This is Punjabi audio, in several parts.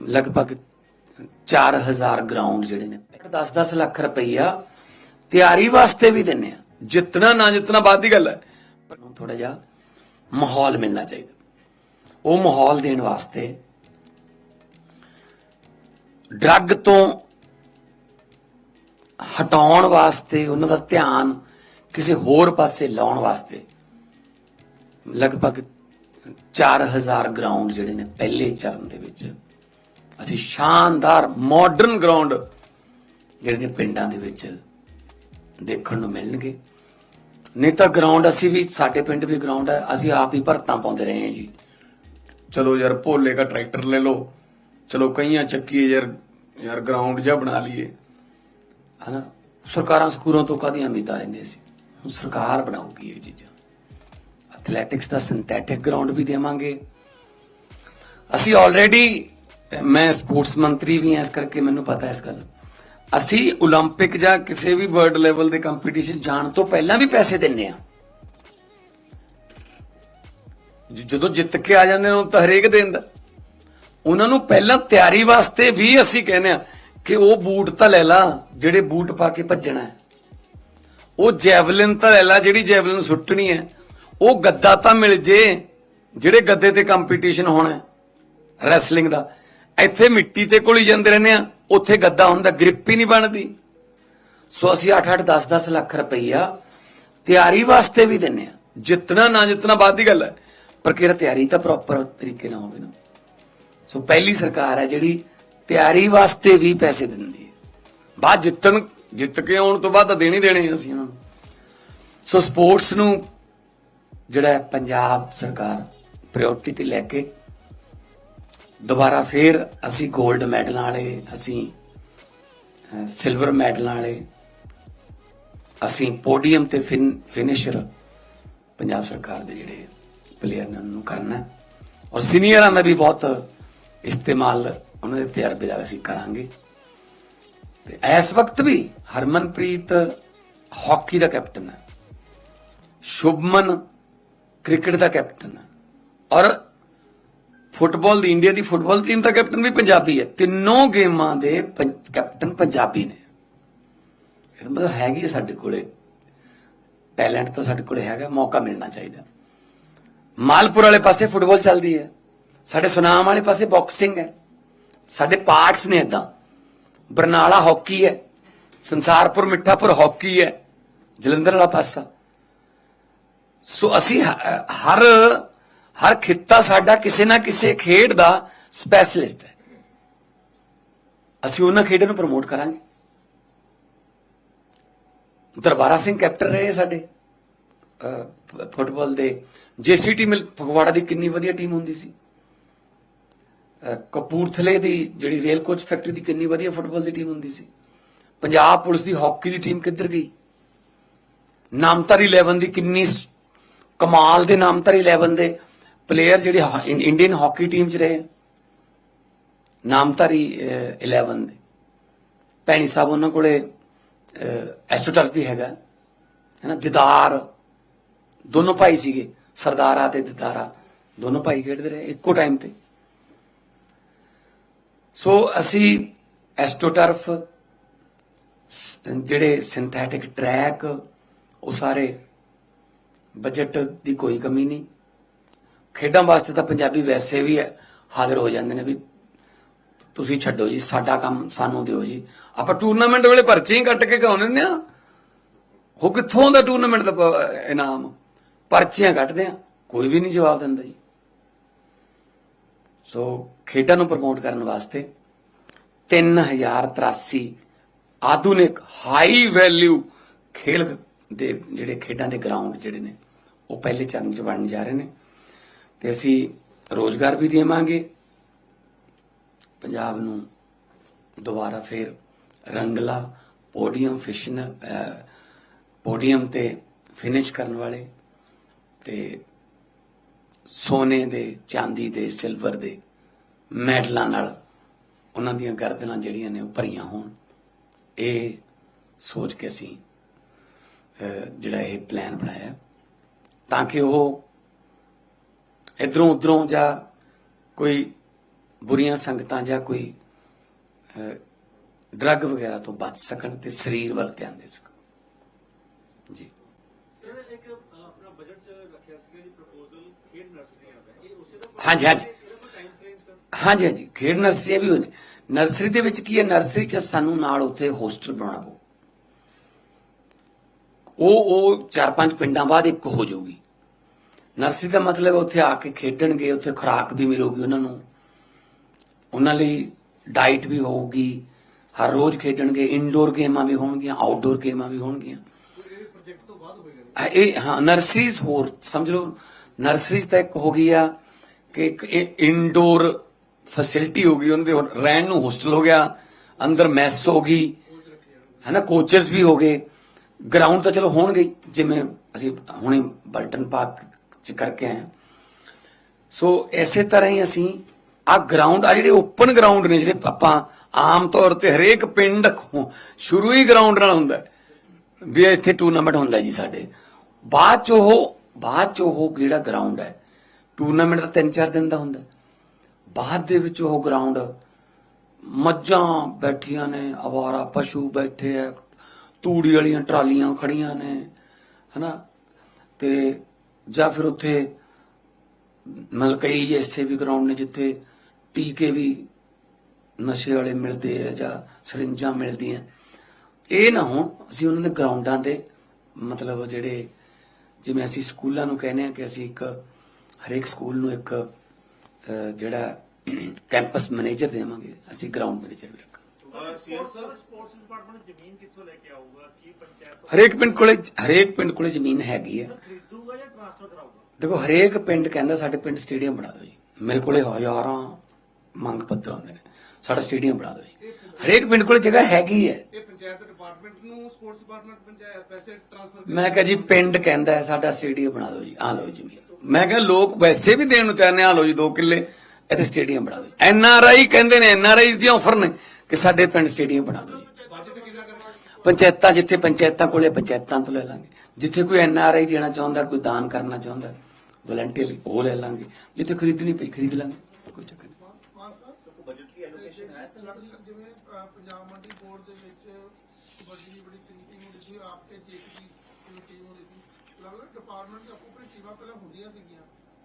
ਲਗਭਗ 4000 ਗਰਾਊਂਡ ਜਿਹੜੇ ਨੇ। 10-10 ਲੱਖ ਰੁਪਈਆ ਤਿਆਰੀ ਵਾਸਤੇ ਵੀ ਦਿੰਨੇ ਆ। ਜਿੱਤਣਾ ਨਾ ਜਿੱਤਣਾ ਬਾਅਦ ਦੀ ਗੱਲ ਹੈ। ਪਰ ਨੂੰ ਥੋੜਾ ਜਿਹਾ ਮਾਹੌਲ ਮਿਲਣਾ ਚਾਹੀਦਾ। ਉਹ ਮਾਹੌਲ ਦੇਣ ਵਾਸਤੇ ਡਰੱਗ ਤੋਂ ਹਟਾਉਣ ਵਾਸਤੇ ਉਹਨਾਂ ਦਾ ਧਿਆਨ ਕਿਸੇ ਹੋਰ ਪਾਸੇ ਲਾਉਣ ਵਾਸਤੇ ਲਗਭਗ 4000 ਗਰਾਊਂਡ ਜਿਹੜੇ ਨੇ ਪਹਿਲੇ ਚਰਨ ਦੇ ਵਿੱਚ ਅਸੀਂ ਸ਼ਾਨਦਾਰ ਮਾਡਰਨ ਗਰਾਊਂਡ ਜਿਹੜੇ ਨੇ ਪਿੰਡਾਂ ਦੇ ਵਿੱਚ ਦੇਖਣ ਨੂੰ ਮਿਲਣਗੇ। ਨਹੀਂ ਤਾਂ ਗਰਾਊਂਡ ਅਸੀਂ ਵੀ, ਸਾਡੇ ਪਿੰਡ ਵੀ ਗਰਾਊਂਡ ਹੈ, ਅਸੀਂ ਆਪ ਹੀ ਭਰਤਾਂ ਪਾਉਂਦੇ ਰਹੇ ਹਾਂ ਜੀ। ਚਲੋ ਯਾਰ ਭੋਲੇ ਦਾ ਟਰੈਕਟਰ ਲੈ ਲਓ, ਚਲੋ ਕਈਆਂ ਚੱਕੀਏ ਯਾਰ ਯਾਰ ਗਰਾਊਂਡ ਜਿਹਾ ਬਣਾ ਲਈਏ। ਹਨਾ, ਸਰਕਾਰਾਂ ਸਕੂਲਾਂ ਤੋਂ ਕਾਦੀਆਂ ਉਮੀਦਾਂ ਰਹਿੰਦੇ ਸੀ? ਹੁਣ ਸਰਕਾਰ ਬਣਾਉਗੀ ਇਹ ਚੀਜ਼ਾਂ। ਐਥਲੈਟਿਕਸ ਦਾ ਸਿੰਥੈਟਿਕ ਗਰਾਊਂਡ ਵੀ ਦੇਵਾਂਗੇ। ਅਸੀਂ ਆਲਰੇਡੀ ਮੈਂ ਸਪੋਰਟਸ ਮੰਤਰੀ ਵੀ ਹਾਂ ਇਸ ਕਰਕੇ ਮੈਨੂੰ ਪਤਾ ਹੈ ਇਸ ਗੱਲ ਅਸੀਂ 올림픽 ਜਾਂ ਕਿਸੇ ਵੀ ਵਰਲਡ ਲੈਵਲ ਦੇ ਕੰਪੀਟੀਸ਼ਨ ਜਾਣ ਤੋਂ ਪਹਿਲਾਂ ਵੀ ਪੈਸੇ ਦਿੰਨੇ ਆ ਜ- ਜਦੋਂ ਜਿੱਤ ਕੇ ਆ ਜਾਂਦੇ ਨੇ ਉਹ ਤਾਂ ਹਰੇਕ ਦੇ ਦਿੰਦਾ ਉਹਨਾਂ ਨੂੰ ਪਹਿਲਾਂ ਤਿਆਰੀ ਵਾਸਤੇ ਵੀ ਅਸੀਂ ਕਹਿੰਦੇ ਆ ਕਿ ਉਹ ਬੂਟ ਤਾਂ ਲੈ ਲਾ ਜਿਹੜੇ ਬੂਟ ਪਾ ਕੇ ਭੱਜਣਾ ਹੈ ਉਹ ਜੈਵਲਿਨ ਤਾਂ ਲੈ ਲਾ ਜਿਹੜੀ ਜੈਵਲਿਨ ਸੁੱਟਣੀ ਹੈ ਉਹ ਗੱਦਾ ਤਾਂ ਮਿਲ ਜੇ ਜਿਹੜੇ ਗੱਦੇ ਤੇ ਕੰਪੀਟੀਸ਼ਨ ਹੋਣਾ ਹੈ ਰੈਸਲਿੰਗ ਦਾ ਇੱਥੇ ਮਿੱਟੀ ਤੇ ਕੋਲੀ ਜਾਂਦੇ ਰਹਿੰਦੇ ਆ ਉੱਥੇ ਗੱਦਾ ਹੁੰਦਾ, ਗ੍ਰਿਪ ਹੀ ਨਹੀਂ ਬਣਦੀ। ਸੋ ਅਸੀਂ 8-8 10-10 ਲੱਖ ਰੁਪਈਆ ਤਿਆਰੀ ਵਾਸਤੇ ਵੀ ਦਿੰਨੇ ਆ ਜਿੱਤਣਾ ਨਾ ਜਿੱਤਣਾ ਬਾਅਦ ਦੀ ਗੱਲ ਹੈ। ਪਰ ਕਿਹੜਾ ਤਿਆਰੀ ਤਾਂ ਪ੍ਰੋਪਰ ਤਰੀਕੇ ਨਾਲ ਹੋਵੇ ਨਾ। ਸੋ ਪਹਿਲੀ ਸਰਕਾਰ ਹੈ ਜਿਹੜੀ ਤਿਆਰੀ ਵਾਸਤੇ ਵੀ ਪੈਸੇ ਦਿੰਦੀ ਹੈ। ਬਾਅਦ ਜਿੱਤਣ, ਜਿੱਤ ਕੇ ਆਉਣ ਤੋਂ ਬਾਅਦ ਤਾਂ ਦੇਣੀ ਦੇਣੇ ਅਸੀਂ ਇਹਨਾਂ ਨੂੰ। ਸੋ ਸਪੋਰਟਸ ਨੂੰ ਜਿਹੜਾ ਪੰਜਾਬ ਸਰਕਾਰ ਪ੍ਰਾਇੋਰਟੀ ਤੇ ਲੈ ਕੇ ਦੁਬਾਰਾ ਫੇਰ ਅਸੀਂ 골ਡ ਮੈਡਲਾਂ ਵਾਲੇ, ਅਸੀਂ ਸਿਲਵਰ ਮੈਡਲਾਂ ਵਾਲੇ, ਅਸੀਂ ਪੋਡੀਅਮ ਤੇ ਫਿਨਿਸ਼ਰ ਪੰਜਾਬ ਸਰਕਾਰ ਦੇ ਜਿਹੜੇ ਪਲੇਅਰ ਨੇ ਉਹਨੂੰ ਕਰਨਾ ਔਰ ਸੀਨੀਅਰਾਂ ਦਾ ਵੀ ਬਹੁਤ ਇਸਤੇਮਾਲ ਉਹਨਾਂ ਦੇ ਤਜਰਬੇ ਦਾ ਅਸੀਂ ਕਰਾਂਗੇ। ਤੇ ਇਸ ਵਕਤ ਵੀ ਹਰਮਨਪ੍ਰੀਤ ਹਾਕੀ ਦਾ ਕੈਪਟਨ ਹੈ। ਸ਼ੁਭਮਨ ਕ੍ਰਿਕਟ ਦਾ ਕੈਪਟਨ ਹੈ। ਔਰ ਫੁੱਟਬਾਲ ਦੀ ਇੰਡੀਆ ਦੀ ਫੁੱਟਬਾਲ ਟੀਮ ਦਾ ਕੈਪਟਨ ਵੀ ਪੰਜਾਬੀ ਹੈ। ਤਿੰਨੋਂ ਗੇਮਾਂ ਦੇ ਪੰ- ਕੈਪਟਨ ਪੰਜਾਬੀ ਨੇ। ਇਹ ਮਤਲਬ ਹੈਗੀ ਹੈ ਸਾਡੇ ਕੋਲੇ। ਟੈਲੈਂਟ ਤਾਂ ਸਾਡੇ ਕੋਲੇ ਹੈਗਾ, ਮੌਕਾ ਮਿਲਣਾ ਚਾਹੀਦਾ। ਮਾਲਪੁਰ ਵਾਲੇ ਪਾਸੇ ਫੁੱਟਬਾਲ ਚੱਲਦੀ ਹੈ। ਸਾਡੇ ਸੁਨਾਮ ਵਾਲੇ ਪਾਸੇ ਬਾਕਸਿੰਗ ਹੈ। ਸਾਡੇ ਪਾਰਟਸ ਨੇ ਇਦਾਂ ਬਰਨਾਲਾ ਹਾਕੀ ਹੈ। ਸੰਸਾਰਪੁਰ, ਮਿੱਠਾਪੁਰ ਹਾਕੀ ਹੈ। ਜਲੰਧਰ ਵਾਲਾ ਪਾਸਾ। ਸੋ ਅਸੀਂ ਹਰ ਹਰ ਖਿੱਤਾ ਸਾਡਾ ਕਿਸੇ ਨਾ ਕਿਸੇ ਖੇਡ ਦਾ ਸਪੈਸ਼ਲਿਸਟ ਹੈ। ਅਸੀਂ ਉਹਨਾਂ ਖੇਡਾਂ ਨੂੰ ਪ੍ਰਮੋਟ ਕਰਾਂਗੇ। ਦਰਬਾਰਾ ਸਿੰਘ ਕੈਪਟਨ ਰਹੇ ਸਾਡੇ। ਫੁੱਟਬਾਲ ਦੇ ਜੇਸੀਟੀ ਮਿਲ, ਫਗਵਾੜਾ ਦੀ ਕਿੰਨੀ ਵਧੀਆ ਟੀਮ ਹੁੰਦੀ ਸੀ। ਕਪੂਰਥਲੇ ਦੀ ਜਿਹੜੀ ਰੇਲ ਕੋਚ ਫੈਕਟਰੀ ਦੀ ਕਿੰਨੀ ਵਧੀਆ ਫੁੱਟਬਾਲ ਦੀ ਟੀਮ ਹੁੰਦੀ ਸੀ। ਪੰਜਾਬ ਪੁਲਿਸ ਦੀ ਹਾਕੀ ਦੀ ਟੀਮ ਕਿੱਧਰ ਗਈ? ਨਾਮਤਾਰੀ 11 ਦੀ ਕਿੰਨੀ ਕਮਾਲ ਦੇ ਨਾਮਤਾਰੀ 11 ਦੇ ਪਲੇਅਰ ਜਿਹੜੇ ਹਾ- ਇੰਡੀਅਨ ਹਾਕੀ ਟੀਮ 'ਚ ਰਹੇ ਨਾਮਤਾਰੀ ਅਹ, 11 ਦੇ। ਭੈਣੀ ਸਾਹਿਬ ਉਹਨਾਂ ਕੋਲੇ ਐਸਟੋਟਰ ਵੀ ਹੈਗਾ। ਹੈ ਨਾ ਦਿਦਾਰ। ਦੋਨੋਂ ਭਾਈ ਸੀਗੇ ਸਰਦਾਰਾ ਤੇ ਦਿਦਾਰਾ। ਦੋਨੋਂ ਭਾਈ ਖੇਡਦੇ ਰਹੇ ਇੱਕੋ ਟਾਈਮ ਤੇ। ਸੋ ਅਸੀਂ ਐਸਟੋਟਰਫ ਜਿਹੜੇ ਸਿੰਥੈਟਿਕ ਟਰੈਕ ਉਹ ਸਾਰੇ ਬਜਟ ਦੀ ਕੋਈ ਕਮੀ ਨਹੀਂ। ਖੇਡਾਂ ਵਾਸਤੇ ਤਾਂ ਪੰਜਾਬੀ ਵੈਸੇ ਵੀ ਹਾਜ਼ਰ ਹੋ ਜਾਂਦੇ ਨੇ ਵੀ ਤੁਸੀਂ ਛੱਡੋ ਜੀ, ਸਾਡਾ ਕੰਮ ਸਾਨੂੰ ਦਿਓ ਜੀ। ਆਪਾਂ ਟੂਰਨਾਮੈਂਟ ਵੇਲੇ ਪਰਚੇ ਹੀ ਕੱਟ ਕੇ ਕਾਉਣੇ ਨੇ ਆ ਉਹ ਕਿੱਥੋਂ ਆਉਂਦਾ ਟੂਰਨਾਮੈਂਟ ਦਾ ਇਨਾਮ? ਪਰਚੀਆਂ ਕੱਟਦੇ ਆ ਕੋਈ ਵੀ ਨਹੀਂ ਜਵਾਬ ਦਿੰਦਾ ਜੀ। ਸੋ ਖੇਡਾਂ ਨੂੰ ਪ੍ਰਮੋਟ ਕਰਨ ਵਾਸਤੇ 3083 ਆਧੁਨਿਕ ਹਾਈ ਵੈਲਿਊ ਖੇਲ ਦੇ ਜਿਹੜੇ ਖੇਡਾਂ ਦੇ ਗਰਾਊਂਡ ਜਿਹੜੇ ਨੇ, ਉਹ ਪਹਿਲੇ ਚਰਨ ਚ ਬਣਨ ਜਾ ਰਹੇ ਨੇ। ਤੇ ਅਸੀਂ ਰੋਜ਼ਗਾਰ ਵੀ ਦੇਵਾਂਗੇ। ਪੰਜਾਬ ਨੂੰ ਦੁਬਾਰਾ ਫੇਰ ਰੰਗਲਾ, ਪੋਡੀਅਮ ਫਿਸ਼ਨ ਪੋਡੀਅਮ ਤੇ ਫਿਨਿਸ਼ ਕਰਨ ਵਾਲੇ ਤੇ ਸੋਨੇ ਦੇ, ਚਾਂਦੀ ਦੇ, ਸਿਲਵਰ ਦੇ ਮੈਡਲਾਂ ਨਾਲ ਉਹਨਾਂ ਦੀਆਂ ਗਰਦਨਾਂ ਜਿਹੜੀਆਂ ਨੇ ਉਹ ਭਰੀਆਂ ਹੋਣ। ਇਹ ਸੋਚ ਕੇ ਅਸੀਂ ਜਿਹੜਾ ਇਹ ਪਲਾਨ ਬਣਾਇਆ। ਤਾਂ ਕਿ ਉਹ ਇਧਰੋਂ ਉਧਰੋਂ ਜਾਂ ਕੋਈ ਬੁਰੀਆਂ ਸੰਗਤਾਂ ਜਾਂ ਕੋਈ ਡਰੱਗ ਵਗੈਰਾ ਤੋਂ ਬਚ ਸਕਣ ਤੇ ਸਰੀਰ ਵੱਲ ਧਿਆਨ ਦੇ ਸਕਣ। ਜੀ। ਸਰ ਇੱਕ ਅ, ਆਪਣਾ ਬਜਟ ਚ ਰੱਖਿਆ ਸੀਗਾ ਜੀ ਪ੍ਰਪੋਜ਼ਲ ਖੇਡ ਨਰਸਰੀਆਂ ਦਾ ਇਹ ਉਸੇ ਦਾ ਹਾਂਜੀ, ਹਾਂਜੀ। ਹਾਂਜੀ ਹਾਂਜੀ। ਖੇਡ ਨਰਸਰੀਆਂ ਵੀ ਹੁੰਦੇ ਨਰਸਰੀ ਦੇ ਵਿੱਚ ਕੀ ਹੈ? ਨਰਸਰੀ 'ਚ ਸਾਨੂੰ ਨਾਲ ਉੱਥੇ ਹੋਸਟਲ ਬਣਾਉਣਾ ਪਊ। ਉਹ ਉਹ ਚਾਰ ਪੰਜ ਪਿੰਡਾਂ ਬਾਅਦ ਇੱਕ ਹੋ ਜਾਊਗੀ। ਨਰਸਰੀ ਦਾ ਮਤਲਬ ਉੱਥੇ ਆ ਕੇ ਖੇਡਣਗੇ ਉੱਥੇ ਖੁਰਾਕ ਵੀ ਮਿਲੂਗੀ ਉਹਨਾਂ ਨੂੰ। ਉਹਨਾਂ ਲਈ ਡਾਈਟ ਵੀ ਹੋਊਗੀ ਹਰ ਰੋਜ਼ ਖੇਡਣਗੇ ਇਨਡੋਰ ਗੇਮਾਂ ਵੀ ਹੋਣਗੀਆਂ ਆਊਟਡੋਰ ਗੇਮਾਂ ਵੀ ਹੋਣਗੀਆਂ। ਇਹ ਹਾਂ, ਨਰਸਰੀਜ਼ ਹੋਰ ਸਮਝ ਲਓ ਨਰਸਰੀਜ਼ ਤਾਂ ਇੱਕ ਹੋ ਗਈ ਆ ਕਿ ਇੱਕ ਇਨਡੋਰ ਫੈਸਿਲਿਟੀ ਹੋ ਗਈ ਉਹਨਾਂ ਦੇ ਰਹਿਣ ਨੂੰ ਹੋਸਟਲ ਹੋ ਗਿਆ ਅੰਦਰ ਮੈਸ ਹੋ ਗਈ ਹੈਨਾ ਕੋਚਸ ਵੀ ਹੋ ਗਏ। ਗਰਾਊਂਡ ਤਾਂ ਚਲੋ ਹੋਣਗੇ ਜਿਵੇਂ ਅਸੀਂ ਹੁਣੇ ਬਲਟਨ ਪਾਰਕ ਚ ਕਰਕੇ ਆਏ ਸੋ ਇਸੇ ਤਰ੍ਹਾਂ ਹੀ ਅਸੀਂ ਆ ਗਰਾਊਂਡ ਆ ਜਿਹੜੇ ਓਪਨ ਗਰਾਊਂਡ ਨੇ ਜਿਹੜੇ ਆਪਾਂ ਆਮ ਤੌਰ ਤੇ ਹਰੇਕ ਪਿੰਡ ਸ਼ੁਰੂ ਹੀ ਗਰਾਊਂਡ ਨਾਲ ਹੁੰਦਾ ਵੀ ਇੱਥੇ ਟੂਰਨਾਮੈਂਟ ਹੁੰਦਾ ਜੀ ਸਾਡੇ। ਬਾਅਦ ਚ ਉਹ ਬਾਅਦ ਚ ਉਹ ਜਿਹੜਾ ਗਰਾਊਂਡ ਹੈ ਟੂਰਨਾਮੈਂਟ ਤਾਂ 3-4 ਦਿਨ ਦਾ ਹੁੰਦਾ ਬਾਅਦ ਦੇ ਵਿੱਚ ਉਹ ਗਰਾਊਂਡ ਮੱਝਾਂ ਬੈਠੀਆਂ ਨੇ, ਆਵਾਰਾ ਪਸ਼ੂ ਬੈਠੇ ਆ ਤੂੜੀ ਵਾਲੀਆਂ ਟਰਾਲੀਆਂ ਖੜੀਆਂ ਨੇ, ਹਨਾ? ਤੇ ਜਾਂ ਫਿਰ ਉੱਥੇ ਮਤਲਬ ਕਈ ਐਸੇ ਵੀ ਗਰਾਊਂਡ ਨੇ ਜਿੱਥੇ ਟੀਕੇ ਵੀ ਨਸ਼ੇ ਵਾਲੇ ਮਿਲਦੇ ਆ ਜਾਂ ਸਰਿੰਜਾਂ ਮਿਲਦੀਆਂ। ਇਹ ਨਾ ਹੋਣ ਅਸੀਂ ਉਹਨਾਂ ਦੇ ਗਰਾਊਂਡਾਂ ਦੇ ਮਤਲਬ ਜਿਹੜੇ ਜਿਵੇਂ ਅਸੀਂ ਸਕੂਲਾਂ ਨੂੰ ਕਹਿੰਦੇ ਆ ਕਿ ਅਸੀਂ ਇੱਕ ਹਰੇਕ ਸਕੂਲ ਨੂੰ ਇੱਕ ਜਿਹੜਾ ਕੈਂਪਸ ਮੈਨੇਜਰ ਦੇਵਾਂਗੇ। ਅਸੀਂ ਗਰਾਊਂਡ ਮੈਨੇਜਰ ਵੀ ਹਰੇਕ ਪਿੰਡ ਕੋਲੇ ਹਰੇਕ ਪਿੰਡ ਕੋਲੇ ਜ਼ਮੀਨ ਹੈਗੀ ਹੈ ਖਰੀਦੂਗਾ ਜਾਂ ਟ੍ਰਾਂਸਫਰ ਕਰਾਊਗਾ ਦੇਖੋ ਹਰੇਕ ਪਿੰਡ ਕਹਿੰਦਾ ਸਾਡੇ ਪਿੰਡ ਸਟੇਡੀਅਮ ਬਣਾ ਦਿਓ ਜੀ। ਮੇਰੇ ਕੋਲੇ ਹਜ਼ਾਰਾਂ ਮੰਗ ਪੱਤਰ ਆਉਂਦੇ ਨੇ। ਸਾਡਾ ਸਟੇਡੀਅਮ ਬਣਾ ਦਿਓ ਜੀ। ਹਰੇਕ ਪਿੰਡ ਕੋਲੇ ਜਗ੍ਹਾ ਹੈਗੀ ਹੈ। ਇਹ ਪੰਚਾਇਤ ਡਿਪਾਰਟਮੈਂਟ ਨੂੰ ਸਪੋਰਟਸ ਡਿਪਾਰਟਮੈਂਟ ਪੰਚਾਇਤ ਪੈਸੇ ਟ੍ਰਾਂਸਫਰ ਮੈਂ ਕਿਹਾ ਜੀ ਪਿੰਡ ਕਹਿੰਦਾ ਹੈ ਸਾਡਾ ਸਟੇਡੀਅਮ ਬਣਾ ਦਿਓ ਜੀ। ਆ ਲਓ ਜੀ ਮੈਂ ਕਿਹਾ ਲੋਕ ਵੈਸੇ ਵੀ ਦੇਣ ਨੂੰ ਤਿਆਰ ਨੇ ਆ ਲਓ ਜੀ 2 ਕਿੱਲੇ। ਇੱਥੇ ਸਟੇਡੀਅਮ ਬਣਾ ਦਿਓ ਐਨ ਆਰ ਆਈ ਕਹਿੰਦੇ ਨੇ ਐਨ ਆਰ ਆਈਜ਼ ਦੀ ਆਫਰ ਨੇ ਕਿ ਸਾਡੇ ਪਿੰਡ ਸਟੇਡੀਅਮ ਬਣਾ ਦਿਓ? ਪੰਚਾਇਤਾਂ ਜਿੱਥੇ ਪੰਚਾਇਤਾਂ ਕੋਲੇ ਪੰਚਾਇਤਾਂ ਤੋਂ ਲੈ ਲਾਂਗੇ। ਜਿੱਥੇ ਕੋਈ ਐਨ ਆਰ ਆਈ ਦੇਣਾ ਚਾਹੁੰਦਾ ਕੋਈ ਦਾਨ ਕਰਨਾ ਚਾਹੁੰਦਾ ਵਲੰਟੀਅਰ ਉਹ ਲੈ ਲਾਂਗੇ ਜਿੱਥੇ ਖਰੀਦਣੀ ਪਈ ਖਰੀਦ ਲਾਂਗੇ ਕੋਈ ਚੱਕਰ ਨਹੀਂ ਬਜਟਰੀ ਐਲੋਕੇਸ਼ਨ ਹੈ ਜਿਵੇਂ ਅਹ, ਪੰਜਾਬ ਮੰਡੀ ਬੋਰਡ ਦੇ ਵਿੱਚ ਕਬੱਡੀ ਦੀ ਬੜੀ ਟੀਮ ਹੁੰਦੀ ਸੀ ਆਪ ਕੇ ਜੇਕ ਦੀ ਜਿਵੇਂ ਟੀਮ ਹੁੰਦੀ ਸੀ ਅਲੱਗ-ਅਲੱਗ ਡਿਪਾਰਟਮੈਂਟ ਦੀ ਆਪੋ ਆਪਣੀ ਟੀਮਾਂ ਪਹਿਲਾਂ ਹੁੰਦੀਆਂ ਸੀਗੀਆਂ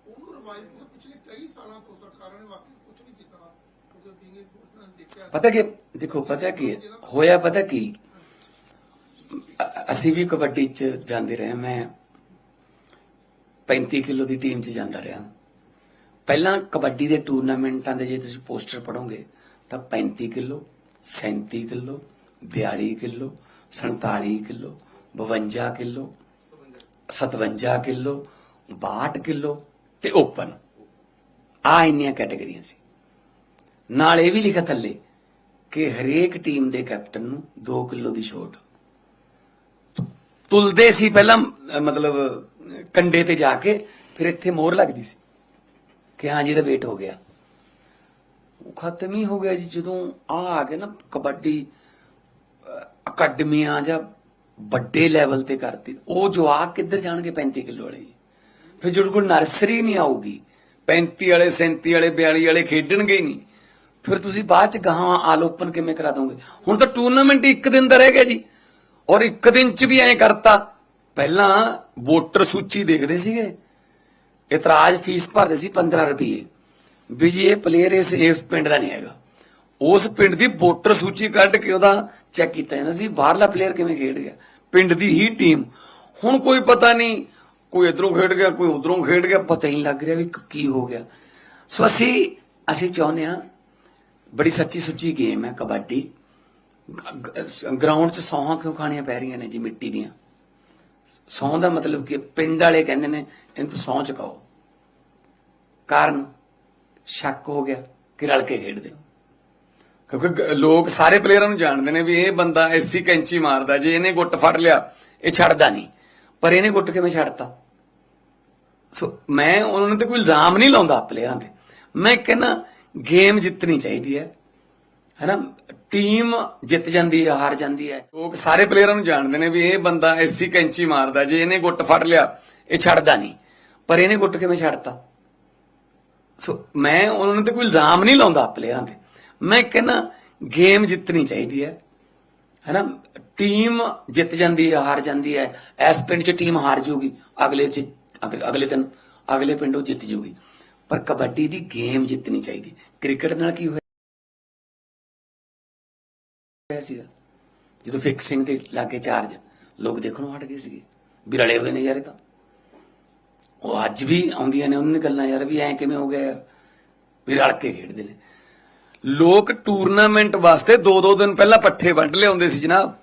ਉਹਨੂੰ ਰਿਵਾਈਵ ਕੀਤਾ ਪਿਛਲੇ ਕਈ ਸਾਲਾਂ ਤੋਂ ਸਰਕਾਰਾਂ ਨੇ ਵਾਕਈ ਕੁਝ ਨਹੀਂ ਕੀਤਾ ਕਿਉਂਕਿ ਬੀਇੰਗ ਸਪੋਰਟਸਮੈਨ ਦੇਖਿਆ ਪਤਾ ਕੀ ਦੇਖੋ ਪਤਾ ਕੀ ਹੈ? ਹੋਇਆ ਪਤਾ ਕੀ ਅ- ਅਸੀਂ ਵੀ ਕਬੱਡੀ ਚ ਜਾਂਦੇ ਰਹੇ ਮੈਂ 35 ਕਿਲੋ ਦੀ ਟੀਮ ਚ ਜਾਂਦਾ ਰਿਹਾ। ਪਹਿਲਾਂ ਕਬੱਡੀ ਦੇ ਟੂਰਨਾਮੈਂਟਾਂ ਦੇ ਜੇ ਤੁਸੀਂ ਪੋਸਟਰ ਪੜੋਗੇ ਤਾਂ 35 kilo 37 kilo 42 kilo 47 kilo 52 kilo 57 kilo 62 kilo ਤੇ ਓਪਨ ਆ ਇੰਨੀਆਂ ਕੈਟਾਗਰੀਆਂ ਸੀ। ਨਾਲ ਇਹ ਵੀ ਲਿਖਿਆ ਥੱਲੇ ਕਿ ਹਰੇਕ ਟੀਮ ਦੇ ਕੈਪਟਨ ਨੂੰ 2 ਕਿਲੋ ਦੀ ਛੋਟ। ਤੁਲਦੇ ਸੀ ਪਹਿਲਾਂ, ਮਤਲਬ ਕੰਡੇ ਤੇ ਜਾ ਕੇ ਫਿਰ ਇੱਥੇ ਮੋਹਰ ਲੱਗਦੀ ਸੀ ਕਿ ਹਾਂ ਜੀ ਇਹਦਾ ਵੇਟ ਹੋ ਗਿਆ। ਉਹ ਖਤਮ ਹੀ ਹੋ ਗਿਆ ਜੀ, ਜਦੋਂ ਆ ਆ ਗਏ ਨਾ ਕਬੱਡੀ ਅਕੈਡਮੀਆਂ ਜਾਂ ਵੱਡੇ ਲੈਵਲ ਤੇ ਕਰਤੀ। ਉਹ ਜਵਾਕ ਕਿੱਧਰ ਜਾਣਗੇ 35 ਕਿਲੋ ਵਾਲੇ? ਜੀ? ਫਿਰ ਜਿਹੜੇ ਕੋਲ ਨਰਸਰੀ ਨਹੀਂ ਆਊਗੀ 35 ਵਾਲੇ 37 ਵਾਲੇ 42 ਵਾਲੇ ਖੇਡਣਗੇ ਨਹੀਂ। ਫਿਰ ਤੁਸੀਂ ਬਾਅਦ ਚ ਗਾਹਾਂ ਆਲ ਓਪਨ ਕਿਵੇਂ ਕਰਾ ਦੋਗੇ? ਹੁਣ ਤਾਂ ਟੂਰਨਾਮੈਂਟ ਇੱਕ ਦਿਨ ਦਾ ਰਹਿ ਗਿਆ ਜੀ। ਔਰ ਇੱਕ ਦਿਨ ਚ ਵੀ ਐਂ ਕਰਤਾ। ਪਹਿਲਾਂ ਵੋਟਰ ਸੂਚੀ ਦੇਖਦੇ ਸੀਗੇ। ਇਤਰਾਜ਼ ਫੀਸ ਭਰਦੇ ਸੀ 15 ਰੁਪਏ ਵੀ ਜੀ ਇਹ ਪਲੇਅਰ ਇਸ ਇਸ ਪਿੰਡ ਦਾ ਨਹੀਂ ਹੈਗਾ। ਉਸ ਪਿੰਡ ਦੀ ਵੋਟਰ ਸੂਚੀ ਕੱਢ ਕੇ ਉਹਦਾ ਚੈੱਕ ਕੀਤਾ ਜਾਂਦਾ ਸੀ। ਬਾਹਰਲਾ ਪਲੇਅਰ ਕਿਵੇਂ ਖੇਡ ਗਿਆ? ਪਿੰਡ ਦੀ ਹੀ ਟੀਮ ਹੁਣ ਕੋਈ ਪਤਾ ਨਹੀਂ, ਕੋਈ ਇਧਰੋਂ ਖੇਡ ਗਿਆ, ਕੋਈ ਉਧਰੋਂ ਖੇਡ ਗਿਆ, ਪਤਾ ਹੀ ਨਹੀਂ ਲੱਗ ਰਿਹਾ ਵੀ ਕੀ ਹੋ ਗਿਆ। ਸੋ ਅਸੀਂ ਅਸੀਂ ਚਾਹੁੰਦੇ ਹਾਂ, ਬੜੀ ਸੱਚੀ ਸੁੱਚੀ ਗੇਮ ਹੈ ਕਬੱਡੀ। ਗਰਾਊਂਡ 'ਚ ਸੌਹਾਂ ਕਿਉਂ ਖਾਣੀਆਂ ਪੈ ਰਹੀਆਂ ਨੇ ਜੀ ਮਿੱਟੀ ਦੀਆਂ? ਸੌਂ ਦਾ ਮਤਲਬ ਕਿ ਪਿੰਡ ਵਾਲੇ ਕਹਿੰਦੇ ਨੇ, ਇਹਨੂੰ ਤਾਂ ਸੌਂ ਚੁਕਾਓ ਕਾਰਨ, ਸ਼ੱਕ ਹੋ ਗਿਆ, ਕਿ ਰਲ ਕੇ ਖੇਡਦੇ ਹੋ। ਕਿਉਂਕਿ ਲੋਕ ਸਾਰੇ ਪਲੇਅਰਾਂ ਨੂੰ ਜਾਣਦੇ ਨੇ ਵੀ ਇਹ ਬੰਦਾ ਐਸੀ ਕੈਂਚੀ ਮਾਰਦਾ, ਜੇ ਇਹਨੇ ਗੁੱਟ ਫੜ ਲਿਆ, ਇਹ ਛੱਡਦਾ ਨਹੀਂ। ਪਰ ਇਹਨੇ ਗੁੱਟ ਕਿਵੇਂ ਛੱਡਤਾ? ਸੋ, ਮੈਂ, ਉਹਨਾਂ ਤੇ ਕੋਈ ਇਲਜ਼ਾਮ ਨਹੀਂ ਲਾਉਂਦਾ ਪਲੇਅਰਾਂ ਤੇ। ਮੈਂ ਕਹਿੰਦਾ ਗੇਮ ਜਿੱਤਣੀ ਚਾਹੀਦੀ ਹੈ। ਹੈਨਾ? ਟੀਮ ਜਿੱਤ ਜਾਂਦੀ ਹੈ, ਹਾਰ ਜਾਂਦੀ ਹੈ। ਲੋਕ ਸਾਰੇ ਪਲੇਅਰਾਂ ਨੂੰ ਜਾਣਦੇ ਨੇ ਵੀ ਇਹ ਬੰਦਾ ਐਸੀ ਕੈਂਚੀ ਮਾਰਦਾ, ਜੇ ਇਹਨੇ ਗੁੱਟ ਫੜ ਲਿਆ, ਇਹ ਛੱਡਦਾ ਨਹੀਂ। ਪਰ ਇਹਨੇ ਗੁੱਟ ਕਿਵੇਂ ਛੱਡਤਾ? ਸੋ ਮੈਂ ਉਹਨਾਂ ਤੇ ਕੋਈ ਇਲਜ਼ਾਮ ਨਹੀਂ ਲਾਉਂਦਾ ਪਲੇਅਰਾਂ ਤੇ। ਮੈਂ ਕਹਿੰਦਾ ਗੇਮ ਜਿੱਤਣੀ ਚਾਹੀਦੀ ਹੈ। ਹੈਨਾ? ਟੀਮ ਜਿੱਤ ਜਾਂਦੀ ਹੈ, ਹਾਰ ਜਾਂਦੀ ਹੈ। ਇਸ ਪਿੰਡ 'ਚ ਟੀਮ ਹਾਰ ਜੂਗੀ ਅਗਲੇ 'ਚ, ਅਗਲੇ ਅਗਲੇ ਦਿਨ, ਅਗਲੇ ਪਿੰਡੋਂ ਜਿੱਤ ਜੂਗੀ ਪਰ ਕਬੱਡੀ ਦੀ ਗੇਮ ਜਿੱਤਣੀ ਚਾਹੀਦੀ। ਕ੍ਰਿਕਟ ਨਾਲ ਕੀ ਹੋਇਆ? ਸੀਗਾ। ਜਦੋਂ ਫਿਕਸਿੰਗ ਦੇ ਲਾਗੇ ਚਾਰਜ ਲੋਕ ਦੇਖਣੋਂ ਹਟ ਗਏ ਸੀਗੇ। ਵੀ ਰਲੇ ਹੋਏ ਨੇ ਯਾਰ ਇਹ ਤਾਂ। ਉਹ ਅੱਜ ਵੀ ਆਉਂਦੀਆਂ ਨੇ, ਉਹਨਾਂ ਦੀ ਗੱਲਾਂ ਯਾਰ ਵੀ ਐਂ ਕਿਵੇਂ ਹੋ ਗਿਆ ਯਾਰ। ਵੀ ਰਲ ਕੇ ਖੇਡਦੇ ਨੇ। ਲੋਕ ਟੂਰਨਾਮੈਂਟ ਵਾਸਤੇ ਦੋ ਦੋ ਦਿਨ ਪਹਿਲਾਂ ਪੱਠੇ ਵੰਡ ਲਿਆਉਂਦੇ ਸੀ ਜਨਾਬ।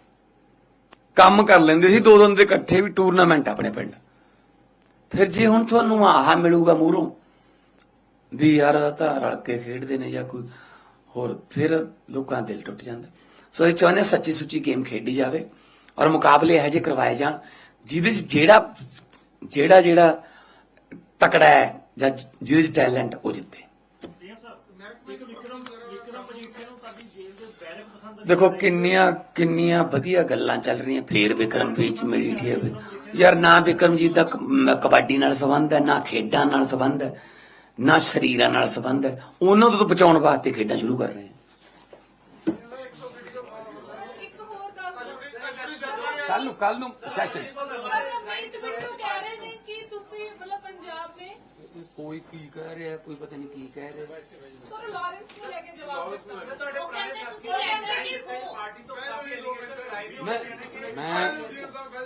ਕੰਮ ਕਰ ਲੈਂਦੇ ਸੀ ਦੋ ਦਿਨ ਦੇ ਇਕੱਠੇ ਵੀ ਟੂਰਨਾਮੈਂਟ ਆਪਣੇ ਪਿੰਡ। ਫਿਰ ਜੇ ਹੁਣ ਤੁਹਾਨੂੰ ਆਹਾ ਮਿਲੂਗਾ ਮੂਹਰੋਂ ਵੀ ਯਾਰ ਤਾਂ ਰਲ ਕੇ ਖੇਡਦੇ ਨੇ ਜਾਂ ਕੋਈ ਹੋਰ, ਫਿਰ ਲੋਕਾਂ ਦਾ ਦਿਲ ਟੁੱਟ ਜਾਂਦਾ। ਸੋ ਇਹ ਚਾਹੁੰਦੇ ਸੱਚੀ ਸੁੱਚੀ ਗੇਮ ਖੇਡੀ ਜਾਵੇ ਔਰ ਮੁਕਾਬਲੇ ਇਹੋ ਜਿਹੇ ਕਰਵਾਏ ਜਾਣ, ਜਿਹਦੇ 'ਚ ਜਿਹੜਾ ਜਿਹੜਾ ਜਿਹੜਾ ਤਕੜਾ ਹੈ ਜਾਂ ਜਿਹਦੇ 'ਚ ਟੈਲੈਂਟ ਉਹ ਜਿੱਤੇ। ਦੇਖੋ, ਕਿੰਨੀਆਂ ਕਿੰਨੀਆਂ ਵਧੀਆ ਗੱਲਾਂ ਚੱਲ ਰਹੀਆਂ। ਫੇਰ ਵਿਕਰਮ ਵਿੱਚ ਮਜੀਠੀਆ ਯਾਰ, ਨਾ ਵਿਕਰਮਜੀਤ ਦਾ ਕਬੱਡੀ ਨਾਲ ਸੰਬੰਧ ਹੈ, ਨਾ ਖੇਡਾਂ ਨਾਲ ਸੰਬੰਧ ਹੈ, ਨਾ ਸਰੀਰਾਂ ਨਾਲ ਸੰਬੰਧ ਹੈ। ਉਹਨਾਂ ਤੋਂ ਬਚਾਉਣ ਵਾਸਤੇ ਖੇਡਾਂ ਸ਼ੁਰੂ ਕਰ ਰਹੇ ਹਾਂ ਇੱਕ ਹੋਰ ਗੱਲ ਕੱਲ ਨੂੰ ਕੱਲ ਨੂੰ ਸੈਸ਼ਨ ਸਰ ਅਮਿਤ ਬਿੱਟੂ ਕਹਿ ਰਹੇ ਨੇ ਕਿ ਤੁਸੀਂ ਮਤਲਬ ਪੰਜਾਬ में ਕੋਈ ਕੀ ਕਹਿ ਰਿਹਾ ਕੋਈ ਪਤਾ ਨਹੀਂ ਕੀ ਕਹਿ ਰਿਹਾ। ਸਰ ਲਾਰੈਂਸ ਨੂੰ ਲੈ ਕੇ ਜਵਾਬ ਦਿੱਤਾ। ਤੁਹਾਡੇ ਪੁਰਾਣੇ ਸਾਥੀ ਮੈਂ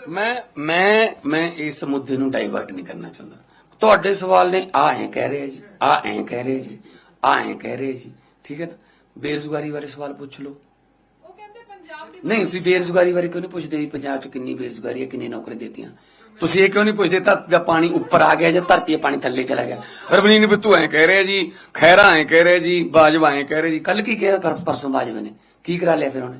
ਮੈਂ ਮੈਂ ਮੈਂ ਇਸ ਮੁੱਦੇ ਨੂੰ ਡਾਈਵਰਟ ਨਹੀਂ ਕਰਨਾ ਚਾਹੁੰਦਾ। ਤੁਹਾਡੇ ਸਵਾਲ ਨੇ ਆ ਐ ਕਹਿ ਰਹੇ ਜੀ ਆ ਐ ਕਹਿ ਰਹੇ ਜੀ ਆ ਐ ਕਹਿ ਰਹੇ ਜੀ। ਠੀਕ ਹੈ ਨਾ? ਬੇਰੁਜ਼ਗਾਰੀ ਬਾਰੇ ਸਵਾਲ ਪੁੱਛ ਲਓ ਉਹ ਕਹਿੰਦੇ ਪੰਜਾਬ ਦੀ ਨਹੀਂ ਤੁਸੀਂ ਬੇਰੁਜ਼ਗਾਰੀ ਬਾਰੇ ਕਿਉਂ ਨਹੀਂ ਪੁੱਛਦੇ ਵੀ ਪੰਜਾਬ 'ਚ ਕਿੰਨੀ ਬੇਰੁਜ਼ਗਾਰੀ ਹੈ ਕਿੰਨੀ ਨੌਕਰੀ ਦਿੱਤੀਆਂ? ਤੁਸੀਂ ਇਹ ਕਿਉਂ ਨਹੀਂ ਪੁੱਛਦੇ ਧਰਤੀ ਦਾ ਪਾਣੀ ਉੱਪਰ ਆ ਗਿਆ ਜਾਂ ਧਰਤੀ ਦਾ ਪਾਣੀ ਥੱਲੇ ਚਲਾ ਗਿਆ? ਰਵਨੀਤ ਬਿੱਟੂ ਐ ਕਹਿ ਰਿਹਾ ਜੀ ਖੈਰਾ ਐ ਕਹਿ ਰਿਹਾ ਜੀ ਬਾਜਵਾ ਐ ਕਹਿ ਰਿਹਾ ਜੀ। ਕੱਲ ਕੀ ਕਿਹਾ ਪਰ- ਪਰਸੋਂ ਬਾਜਵੇ ਨੇ? ਕੀ ਕਰਾ ਲਿਆ ਫਿਰ ਉਹਨੇ?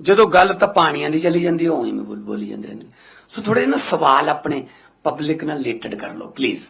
ਜਦੋਂ ਗੱਲ ਤਾਂ ਪਾਣੀਆਂ ਦੀ ਚੱਲੀ ਜਾਂਦੀ ਉਹ ਉਵੇਂ ਬੋਲ ਜਾਂਦੇ ਰਹਿੰਦੇ। ਸੋ ਥੋੜੇ ਨਾ ਸਵਾਲ ਆਪਣੇ ਪਬਲਿਕ ਨਾਲ ਰਿਲੇਟਡ ਕਰ ਲਓ ਪਲੀਜ਼